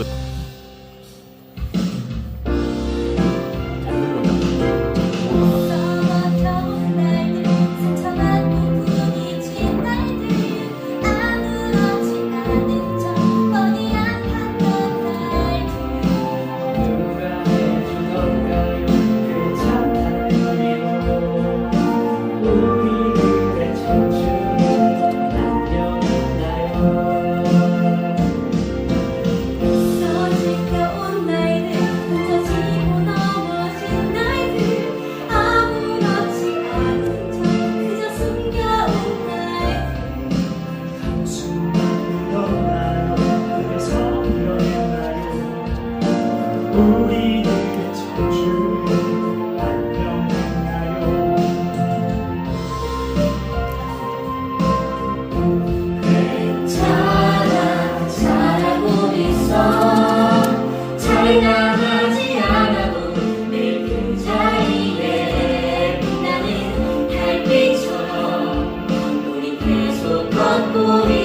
with 그 우리 함께 저주의 안녕인가요 괜찮아 잘하고 있어 잘 나가지 않아도 내 근자리에 빛나는 달빛처럼 우리 계속 걷고 있.